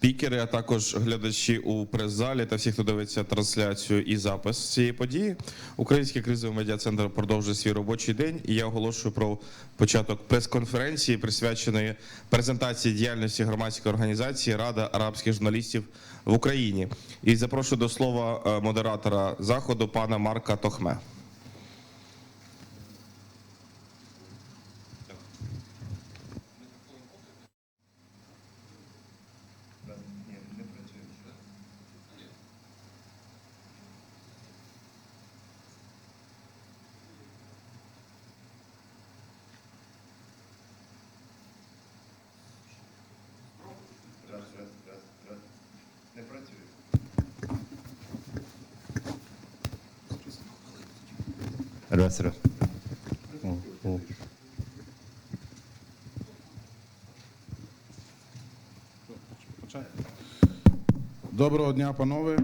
Спікери, а також глядачі у прес-залі та всі, хто дивиться трансляцію і запис цієї події. Український кризовий медіа-центр продовжує свій робочий день. І я оголошую про початок прес-конференції, присвяченої презентації діяльності громадської організації Рада арабських журналістів в Україні. І запрошую до слова е, модератора заходу пана Марка Тохме. Раз. Доброго дня, панове.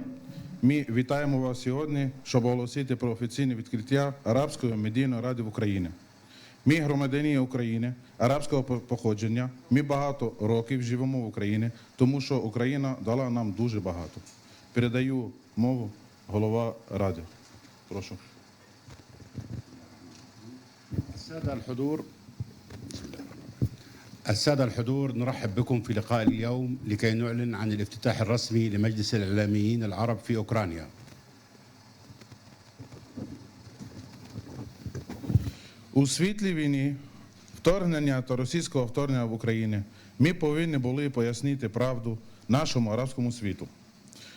Ми вітаємо вас сьогодні, щоб оголосити про офіційне відкриття Арабської медійної ради в Україні. Ми громадяни України арабського походження. Ми багато років живемо в Україні, тому що Україна дала нам дуже багато. Передаю мову голова ради. Прошу. السادة الحضور السادة الحضور نرحب بكم في لقاء اليوم لكي نعلن عن الافتتاح الرسمي لمجلس الإعلاميين العرب في أوكرانيا У світлі війни, вторгнення та російського вторгнення в Україну, ми повинні були пояснити правду нашому арабському світу.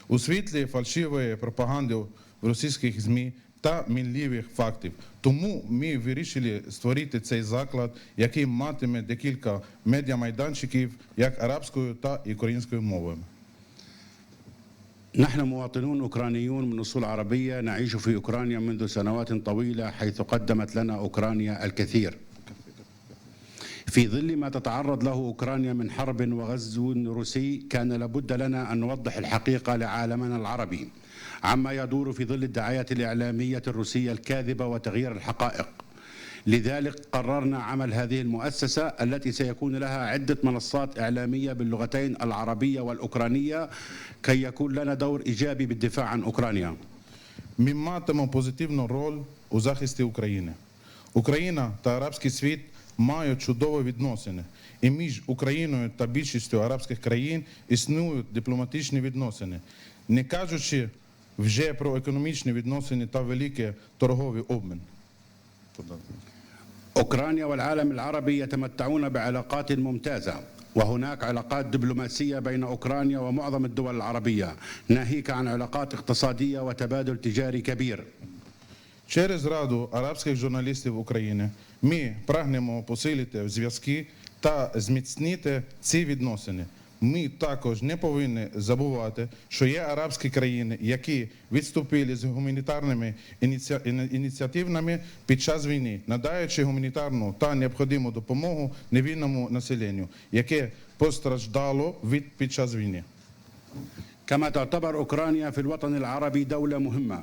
У світлі фальшивої пропаганди в російських ЗМІ та мінливих фактів. Тому ми вирішили створити цей заклад, який матиме декілька медіамайданчиків як арабською та українською мовами. نحن مواطنون أوكرانيون من أصول عربية نعيش في أوكرانيا منذ سنوات طويلة حيث قدمت لنا أوكرانيا الكثير في ظل ما تتعرض له أوكرانيا من حرب وغزو روسي كان لابد لنا أن نوضح الحقيقة لعالمنا العربي عما يدور في ظل الدعايات الإعلامية الروسية الكاذبة وتغيير الحقائق لذلك قررنا عمل هذه المؤسسة التي سيكون لها عدة منصات إعلامية باللغتين العربية والأوكرانية كي يكون لنا دور إيجابي بالدفاع عن أوكرانيا Ми матимемо позитивну роль у захисті України. Україна та арабський світ мають чудові відносини. І між Україною та більшістю арабських країн існують дипломатичні відносини, не кажучи вже про економічні відносини та великий торговий обмін. أوكرانيا والعالم العربي يتمتعون بعلاقات ممتازة وهناك علاقات دبلوماسية بين أوكرانيا ومعظم الدول العربية ناهيك عن علاقات اقتصادية وتبادل تجاري كبير Через Раду арабських журналістів України ми прагнемо посилити зв'язки та зміцнити ці відносини. Ми також не повинні забувати, що є арабські країни, які відступили з гуманітарними ініці- іні- ініціативами під час війни, надаючи гуманітарну та необхідну допомогу невільному населенню, яке постраждало від під час війни. كما تعتبر أوكرانيا في الوطن العربي دولة مهمة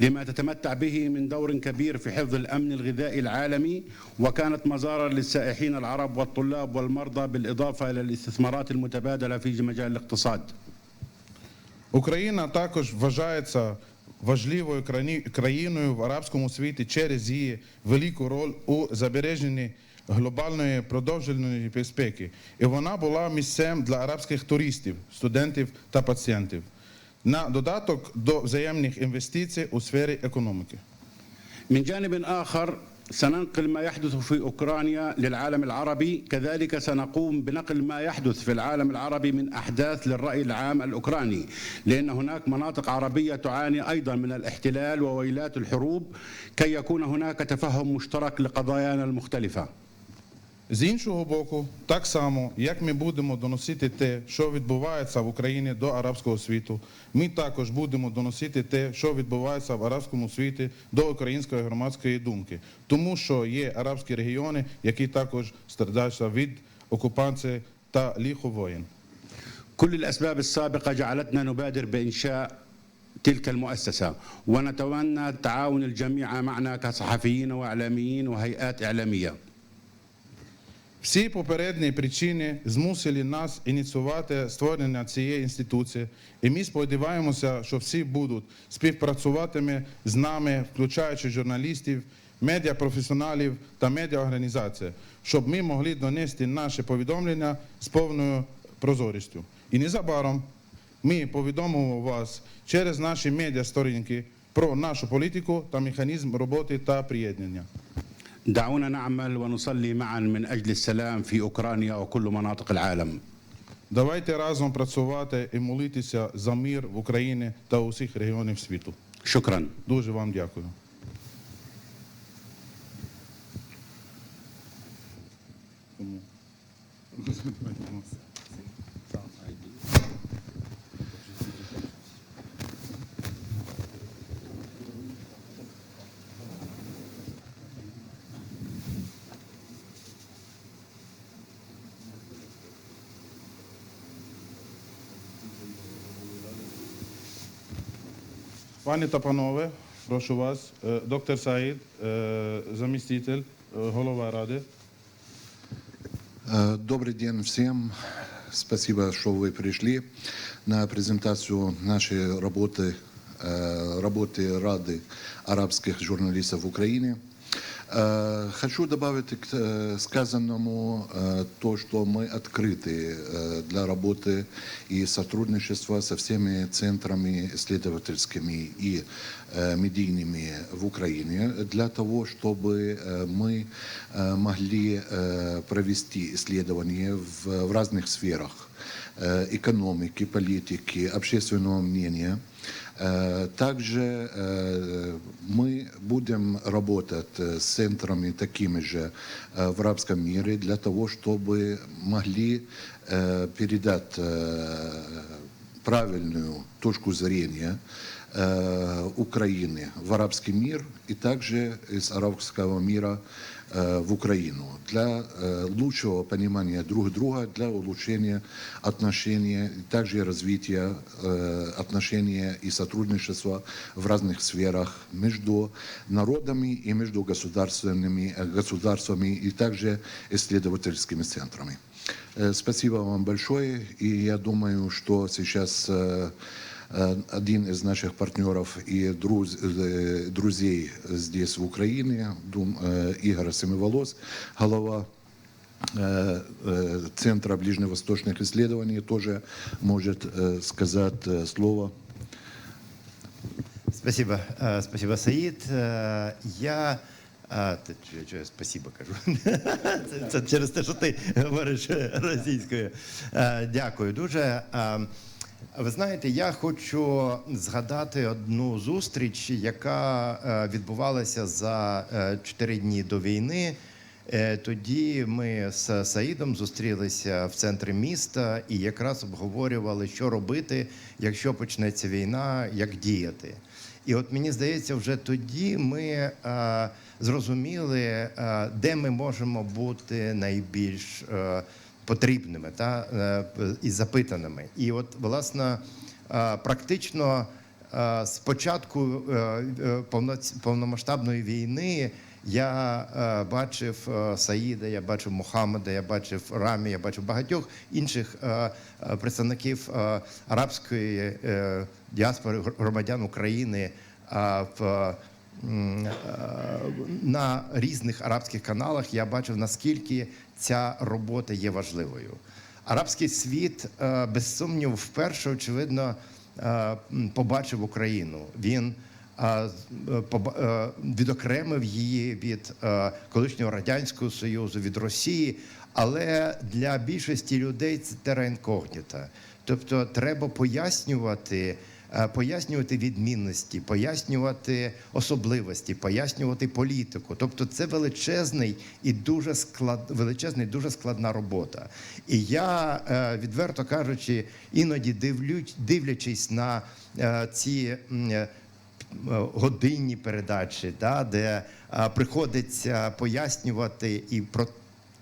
لما تتمتع به من دور كبير في حفظ الأمن الغذائي العالمي وكانت مزارا للسائحين العرب والطلاب والمرضى بالإضافة إلى الاستثمارات المتبادلة في مجال الاقتصاد Україна також вважається важливою крані- країною в арабському світі через її велику роль у забереженні глобальної продовженої безпеки. І вона була місцем для арабських туристів, студентів та пацієнтів. На додаток до взаємних інвестицій у сфері економіки. من جانب آخر سننقل ما يحدث في أوكرانيا للعالم العربي كذلك سنقوم بنقل ما يحدث في العالم العربي من أحداث للرأي العام الأوكراني لأن هناك مناطق عربية تعاني أيضا من الاحتلال وويلات الحروب كي يكون هناك تفهم مشترك لقضايانا المختلفة З іншого боку, так само, як ми будемо доносити те, що відбувається в Україні до арабського світу, ми також будемо доносити те, що відбувається в арабському світі до української громадської думки, тому що є арабські регіони, які також страждають від окупації та лихо воєн. كل الأسباب السابقة جعلتنا نبادر بإنشاء تلك المؤسسة ونتمنى تعاون الجميع معنا كصحفيين وإعلاميين وهيئات إعلامية всі попередні причини змусили нас ініціювати створення цієї інституції, і ми сподіваємося, що всі будуть співпрацюватиме з нами, включаючи журналістів, медіапрофесіоналів та медіаорганізації, щоб ми могли донести наші повідомлення з повною прозорістю. І незабаром ми повідомимо вас через наші медіасторінки про нашу політику та механізм роботи та приєднання. دعونا نعمل ونصلي معا من أجل السلام في أوكرانيا وكل مناطق العالم Давайте разом працювати і молитися за мир в Україні та у всіх регіонах світу. شكرا Дуже вам дякую. Пані та панове, прошу вас, е, доктор Саїд, е, заміститель, е, голова ради. Э, Добрый день всем. Спасибо, что вы пришли на презентацию нашей работы, э, работы Рады арабских журналистов в Украине. Э, Хочу добавить к э, сказанному э, то, что мы открыты э, для работы и сотрудничества со всеми центрами исследовательскими и э, медийными в Украине для того, чтобы э, мы э, могли э, провести исследования в, в разных сферах э, экономики, политики, общественного мнения. Э, Также э, мы будем работать э, с центрами такими же э, в арабском мире для того, чтобы могли э, передать э, правильную точку зрения э, Украины в арабский мир и также из арабского мира э, в Украину для э, лучшего понимания друг друга, для улучшения отношений, и также развития э, отношений и сотрудничества в разных сферах между народами и между государственными, э, государствами и также исследовательскими центрами. Э, Спасибо вам большое, и я думаю, что сейчас э, э, один из наших партнеров и друз- э, друзей здесь, в Украине, Дум- э, Игорь Семиволос, голова э, э, Центра ближневосточных исследований, тоже может э, сказать э, слово. Спасибо, Е, спасибо, Саїд. Е, Я а, ти, що, що я спасибо кажу. Це, це через те, що ти говориш російською. Е, Дякую дуже. Ви знаєте, я хочу згадати одну зустріч, яка е, відбувалася за е, чотири дні до війни. Е, Тоді ми з Саїдом зустрілися в центрі міста і якраз обговорювали, що робити, якщо почнеться війна, як діяти. І от мені здається, вже тоді ми зрозуміли, де ми можемо бути найбільш потрібними та, е, і запитаними. І от, власне, е, практично е, з початку повномасштабної війни я бачив Саїда, я бачив Мухаммеда, я бачив Рамі, я бачив багатьох інших представників арабської діаспори громадян України в на різних арабських каналах. Я бачив наскільки ця робота є важливою. Арабський світ, е, без сумніву, вперше очевидно е, побачив Україну. Він е, відокремив її від колишнього радянського союзу, від Росії. Але для більшості людей це терра інкогніта. Тобто треба пояснювати, пояснювати відмінності, пояснювати особливості, пояснювати політику. Тобто, це величезний і дуже склад, величезна і дуже складна робота. І я, е, відверто кажучи, іноді дивлюсь, дивлячись на е, ці. е, годинні передачі, да, де приходиться пояснювати і про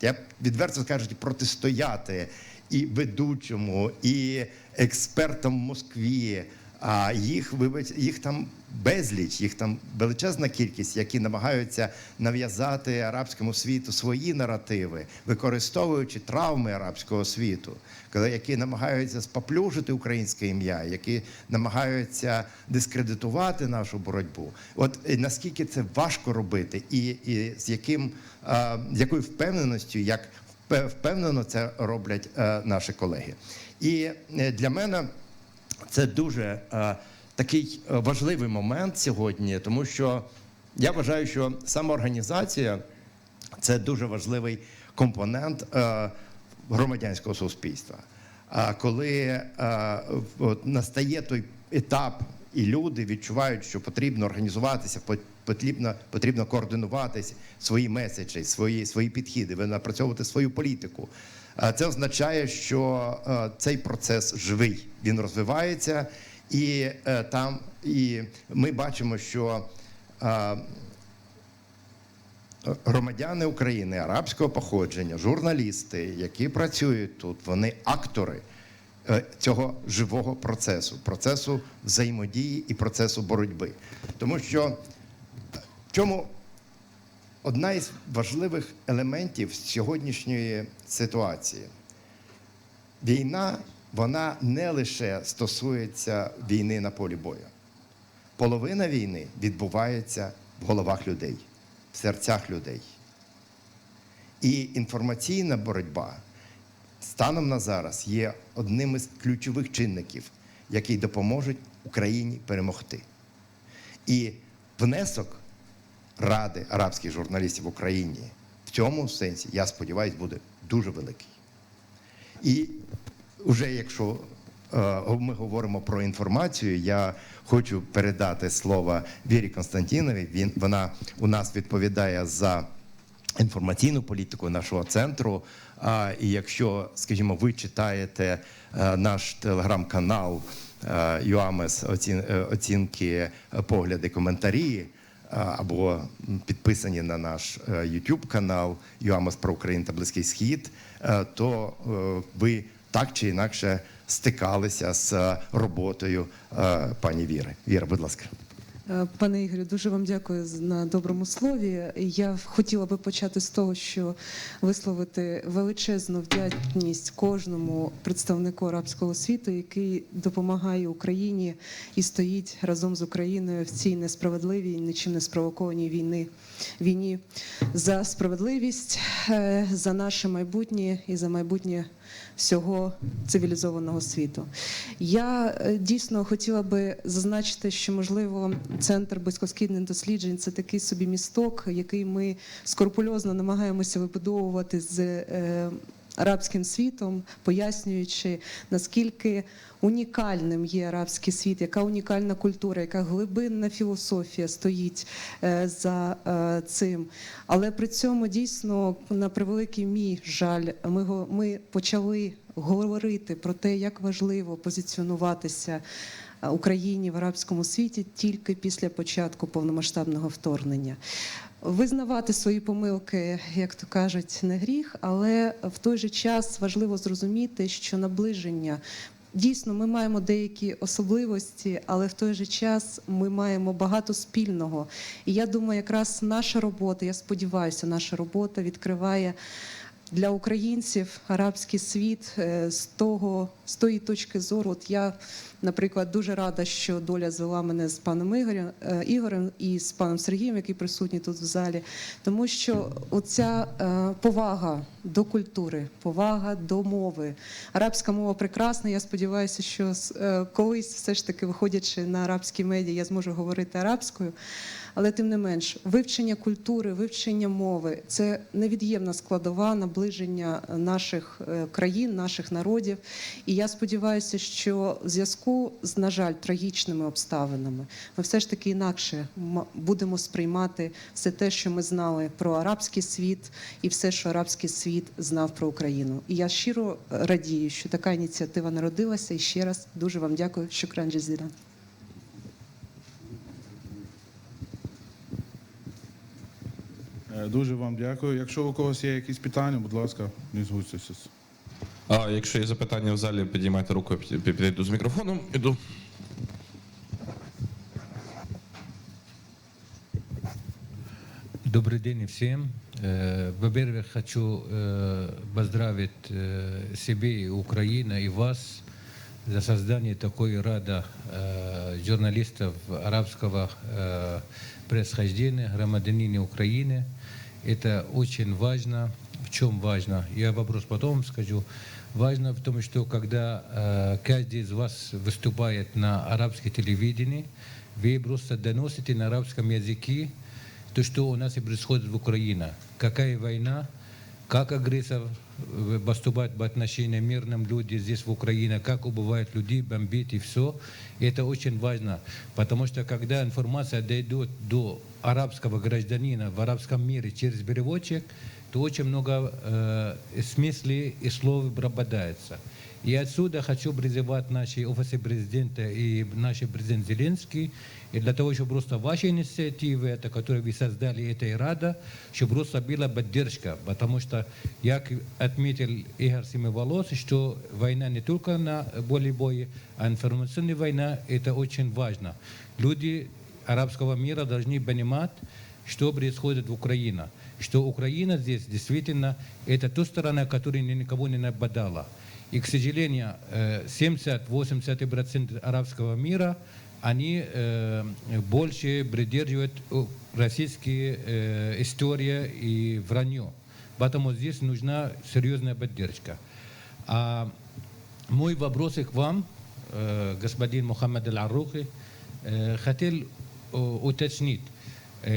я відверто скажу, протистояти і ведучому, і експертам в Москві, А їх, вибач, їх там безліч, їх там величезна кількість, які намагаються нав'язати арабському світу свої наративи, використовуючи травми арабського світу, коли які намагаються споплюжити українське ім'я, які намагаються дискредитувати нашу боротьбу. От е, наскільки це важко робити, і, і з яким е, якою впевненістю, як впе- впевнено це роблять е, наші колеги. І е, для мене це дуже е, такий е, важливий момент сьогодні, тому що я вважаю, що самоорганізація це дуже важливий компонент е, громадянського суспільства. А коли е, от, настає той етап, і люди відчувають, що потрібно організуватися, по- потрібно, потрібно координуватися свої меседжі, свої, свої підхіди, напрацьовувати свою політику. Е, Це означає, що е, цей процес живий, він розвивається, і е, там і ми бачимо, що громадяни України арабського походження, журналісти, які працюють тут, вони актори цього живого процесу, процесу взаємодії і процесу боротьби. Тому що в чому одна із важливих елементів сьогоднішньої ситуації. Війна, вона не лише стосується війни на полі бою. Половина війни відбувається в головах людей, в серцях людей. І інформаційна боротьба станом на зараз є одним із ключових чинників, які допоможуть Україні перемогти. І внесок Ради арабських журналістів в Україні в цьому сенсі, я сподіваюся, буде дуже великий. І вже якщо е, ми говоримо про інформацію, я хочу передати слово Вірі Константіновій. Він вона у нас відповідає за інформаційну політику нашого центру. А і якщо, скажімо, ви читаєте е, наш телеграм-канал е, ЮАМЕС оцінки, погляди, коментарі. А, Або підписані на наш е, YouTube канал ЮАМОС про Україну та Близький Схід, е, то е, ви так чи інакше стикалися з е, роботою е, пані Віри. Віра, будь ласка. Е, Пане Ігорю, дуже вам дякую на доброму слові. Я хотіла би почати з того, що висловити величезну вдячність кожному представнику арабського світу, який допомагає Україні і стоїть разом з Україною в цій несправедливій, нічим не спровокованій війни війні за справедливість, е, за наше майбутнє і за майбутнє всього цивілізованого світу. Я е, дійсно хотіла би зазначити, що можливо центр близькосхідних досліджень це такий собі місток, який ми скрупульозно намагаємося вибудовувати з. Арабським світом, пояснюючи наскільки унікальним є арабський світ, яка унікальна культура, яка глибинна філософія стоїть е, за е, цим. Але при цьому дійсно, на превеликий мій жаль, ми, ми почали говорити про те, як важливо позиціонуватися е, Україні в арабському світі тільки після початку повномасштабного вторгнення. Визнавати свої помилки, як то кажуть, не гріх, але в той же час важливо зрозуміти, що наближення. Дійсно, ми маємо деякі особливості, але в той же час ми маємо багато спільного. І я думаю, якраз наша робота, я сподіваюся, наша робота відкриває для українців арабський світ е, з того з тої точки зору. От я, наприклад, дуже рада, що доля звела мене з паном Ігорем, е, Ігорем і з паном Сергієм, який присутній тут в залі, тому що оця е, повага до культури, повага до мови. Арабська мова прекрасна. Я сподіваюся, що е, колись, все ж таки, виходячи на арабські медіа, я зможу говорити арабською. Але тим не менш, вивчення культури, вивчення мови це невід'ємна складова наближення наших країн, наших народів. І я сподіваюся, що в зв'язку з, на жаль, трагічними обставинами ми все ж таки інакше будемо сприймати все те, що ми знали про арабський світ, і все, що арабський світ знав про Україну. І я щиро радію, що така ініціатива народилася. І ще раз дуже вам дякую, що джазіля. Е, Дуже вам дякую. Якщо у когось є якісь питання, будь ласка, не згуйтеся. А якщо є запитання в залі, підіймайте руку, підійду з мікрофоном. Іду. Добрый день всем. Е, во-первых, хочу е, поздравить е, себе Украину и вас за создание такой рада журналистов арабского происхождения, громадянина Украины. Это очень важно. В чем важно? Я вопрос потом скажу. Важно в том, что когда э, каждый из вас выступает на арабском телевидении, вы просто доносите на арабском языке то, что у нас и происходит в Украине. Какая война, как агрессор э, поступает по отношению к мирным людям здесь в Украине, как убивают людей, бомбит и все. Это очень важно, потому что когда информация дойдет до арабского гражданина в арабском мире через переводчик, то очень много э, смыслей и слов пропадается. И отсюда хочу призывать наши офисы президента и наш президент Зеленский, и для того, чтобы просто ваши инициативы, это, которые вы создали, это и рада, чтобы просто была поддержка. Потому что, как отметил Игорь Семиволос, что война не только на поле боя, а информационная война, это очень важно. Люди арабского мира должны понимать, что происходит в Украине. Что Украина здесь действительно это та сторона, которая ни- никого не нападала. И, к сожалению, э, 70-80% арабского мира, они э, больше придерживают э, российские э, истории и вранье. Поэтому здесь нужна серьезная поддержка. А мой вопрос к вам, господин Мухаммад Аль-Арухи, хотел уточнить,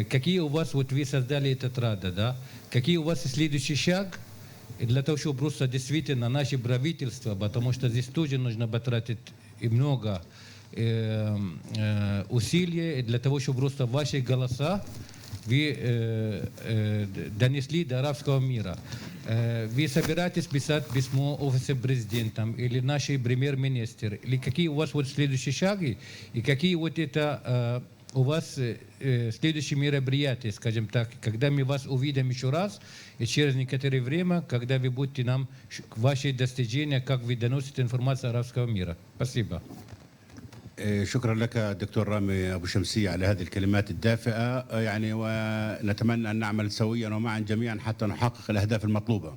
какие у вас, вот вы создали этот рада, да, какие у вас следующий шаг для того, чтобы просто действительно наше правительство, потому что здесь тоже нужно потратить и много э, э, усилий для того, чтобы просто ваши голоса вы э, э, донесли до арабского мира. Э, вы собираетесь писать письмо офису президентам или нашей премьер-министр? Или какие у вас вот следующие шаги? И какие вот это э, у вас э, э, следующие мероприятия, скажем так, когда мы вас увидим еще раз, и через некоторое время, когда вы будете нам ш- ваши достижения, как вы доносите информацию арабского мира. Спасибо. إيه، شكرا لك دكتور رامي ابو شمسيه على هذه الكلمات الدافئه آه، يعني ونتمنى ان نعمل سويا ومعا جميعا حتى نحقق الاهداف المطلوبه.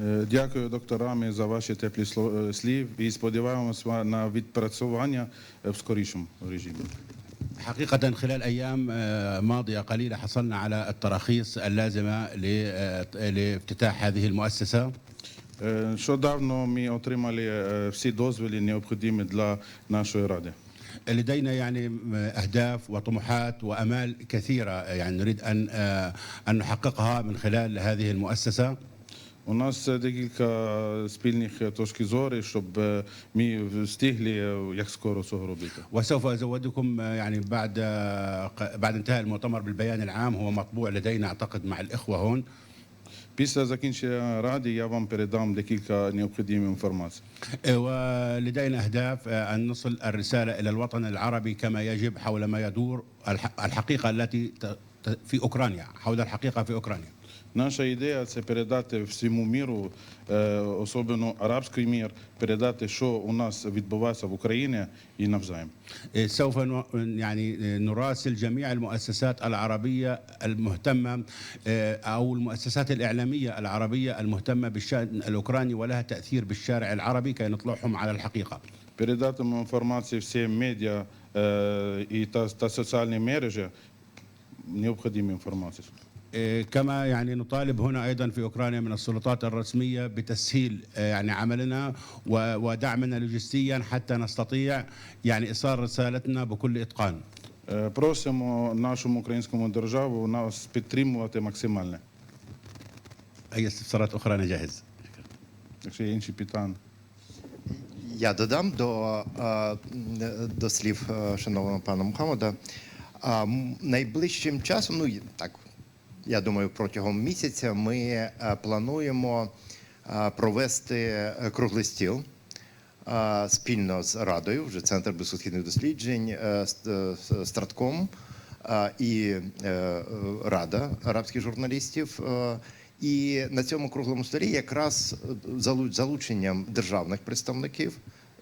Е, Дякую, доктор Рамі, за ваші теплі сло- е, слів і сподіваємося на відпрацювання е, в скорішому режимі. حقيقة خلال أيام آه، ماضية قليلة حصلنا على التراخيص اللازمة ل- آه، لافتتاح هذه المؤسسة Е, Нещодавно ми отримали е, всі дозволи, необхідні для нашої ради. لدينا يعني أهداف وطموحات وأمال كثيرة يعني نريد أن آه، أن نحققها من خلال هذه المؤسسة У нас е, декілька спільних е, точки зору, щоб е, ми встигли е, як скоро цього робити. وسوف أزودكم آه، يعني بعد آه، ق- بعد انتهاء المؤتمر بالبيان العام هو مطبوع لدينا أعتقد مع الإخوة هون Після закінчення ради я вам передам декілька необхідних інформацій. آه، ولدينا أهداف آه، أن نصل الرسالة إلى الوطن العربي كما يجب حول ما يدور الح- الحقيقة التي ت- ت- في أوكرانيا حول الحقيقة في أوكرانيا Наша ідея це передати всьому міру, е, особливо арабський мір, передати, що у нас відбувається в Україні і навзаєм. آه، سوف ن- يعني آه، نراسل جميع المؤسسات العربية المهتمة آه، أو المؤسسات الإعلامية العربية المهتمة بالشأن الأوكراني ولها تأثير بالشارع العربي كي نطلعهم على الحقيقة Передатимемо інформацію всім медіа е, і та, та соціальні мережі, необхідну інформацію. آه، كما يعني نطالب هنا ايضا في اوكرانيا من السلطات الرسميه بتسهيل آه، يعني عملنا و- ودعمنا لوجستيا حتى نستطيع يعني ايصال رسالتنا بكل اتقان. Е, Просимо нашому українському державу нас підтримувати максимально. اي استفسارات اخرى انا جاهز. Якщо є інші питання. Я додам до, е, до слів е, шановного пана Мухаммада. А, м, Найближчим часом, ну і так, я думаю, протягом місяця ми е, плануємо е, провести е, круглий стіл спільно з Радою, вже Центр безсудхідних досліджень, Стратком і Рада арабських журналістів. І на цьому круглому столі якраз залученням державних представників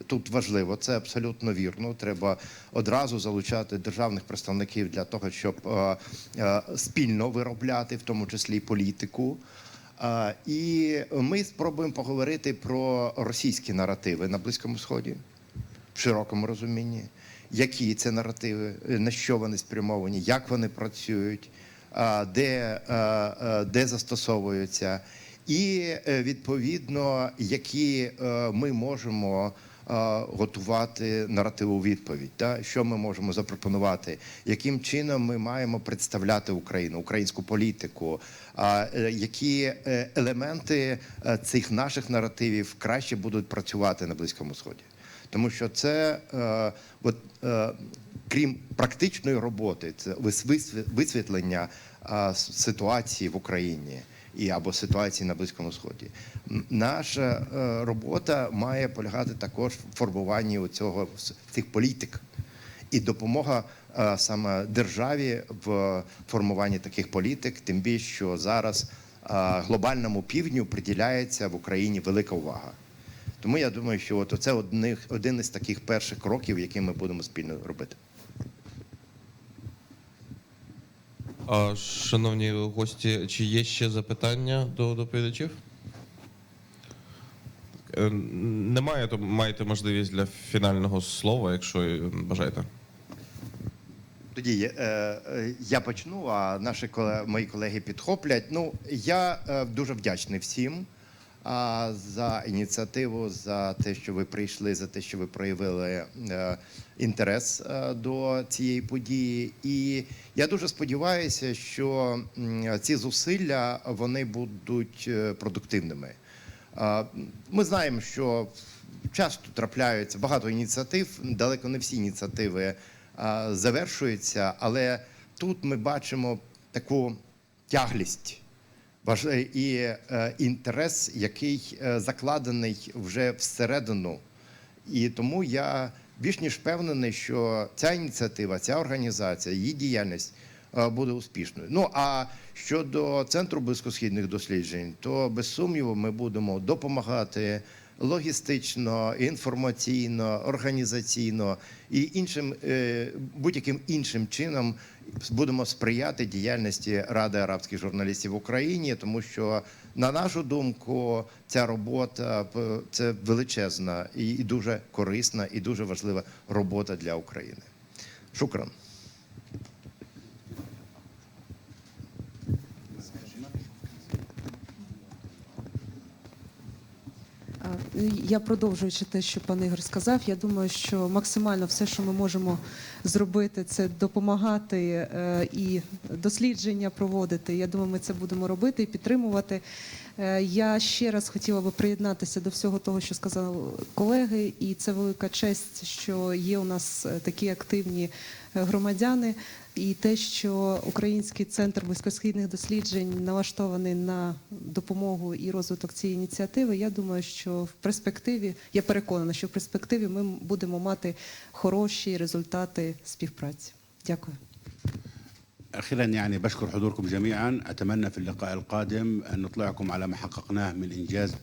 тут важливо, це абсолютно вірно. Треба одразу залучати державних представників для того, щоб е, е, спільно виробляти, в тому числі політику. Е, І ми спробуємо поговорити про російські наративи на Близькому Сході в широкому розумінні, які це наративи, на що вони спрямовані, як вони працюють, де, де застосовуються, і відповідно, які ми можемо. Готувати наративу відповідь, та? Що ми можемо запропонувати, яким чином ми маємо представляти Україну, українську політику, а е, які е, елементи е, цих наших наративів краще будуть працювати на близькому сході? Тому що це от, крім практичної роботи, це вис- висвітлення ситуації в Україні і або ситуації на Близькому Сході. Наша е, робота має полягати також в формуванні цього цих політик і допомога е, саме державі в формуванні таких політик, тим більше, що зараз е, глобальному півдню приділяється в Україні велика увага. Тому я думаю, що от це один із таких перших кроків, які ми будемо спільно робити. А, шановні гості, чи є ще запитання до доповідачів? Е, Немає, то маєте можливість для фінального слова, якщо е, бажаєте. Тоді е, е, я почну, а наші колеги, мої колеги підхоплять. Ну, я е, дуже вдячний всім а, за ініціативу, за те, що ви прийшли, за те, що ви проявили е, інтерес е, до цієї події. І я дуже сподіваюся, що ці зусилля вони будуть е, продуктивними. Ми знаємо, що часто трапляються багато ініціатив, далеко не всі ініціативи завершуються, але тут ми бачимо таку тяглість і е, інтерес, який е, закладений вже всередину. І тому я більш ніж впевнений, що ця ініціатива, ця організація, її діяльність е, буде успішною. Ну а щодо центру близькосхідних досліджень, то без сумніву ми будемо допомагати логістично, інформаційно, організаційно і іншим е, будь-яким іншим чином будемо сприяти діяльності Ради арабських журналістів в Україні, тому що, на нашу думку, ця робота це величезна і дуже корисна, і дуже важлива робота для України. Шукран. Я продовжуючи те, що пан Ігор сказав, я думаю, що максимально все, що ми можемо зробити, це допомагати е, і дослідження проводити. Я думаю, ми це будемо робити і підтримувати. Е, Я ще раз хотіла би приєднатися до всього того, що сказали колеги, і це велика честь, що є у нас е, такі активні е, громадяни. І те, що Український центр близькосхідних досліджень налаштований на допомогу і розвиток цієї ініціативи, я думаю, що в перспективі я переконана, що в перспективі ми будемо мати хороші результати співпраці. Дякую. أخيرا يعني بشكر حضوركم جميعا. أتمنى في اللقاء القادم أن نطلعكم على ما حققناه من إنجاز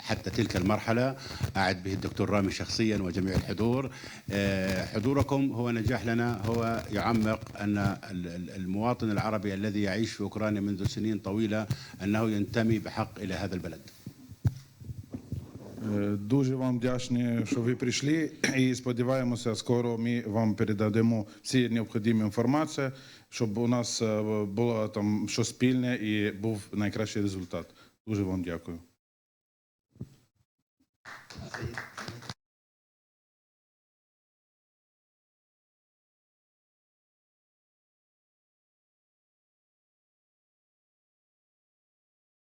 حتى تلك المرحلة. أعد به الدكتور رامي شخصيا وجميع الحضور. آه، حضوركم هو نجاح لنا هو يعمق أن ال- ال- المواطن العربي الذي يعيش في أوكرانيا منذ سنين طويلة أنه ينتمي بحق إلى هذا البلد. Дуже вам вдячні, що ви прийшли, і сподіваємося, скоро ми вам передадемо всі необхідні інформації, щоб у нас е, було там що спільне і був найкращий результат. Дуже вам дякую.